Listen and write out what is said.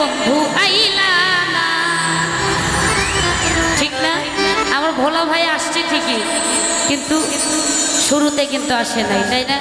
বন্ধু আইলা না। ঠিক না? আমার ভোলা ভাই আসছে ঠিকই, কিন্তু শুরুতে কিন্তু আসে নাই, তাই না?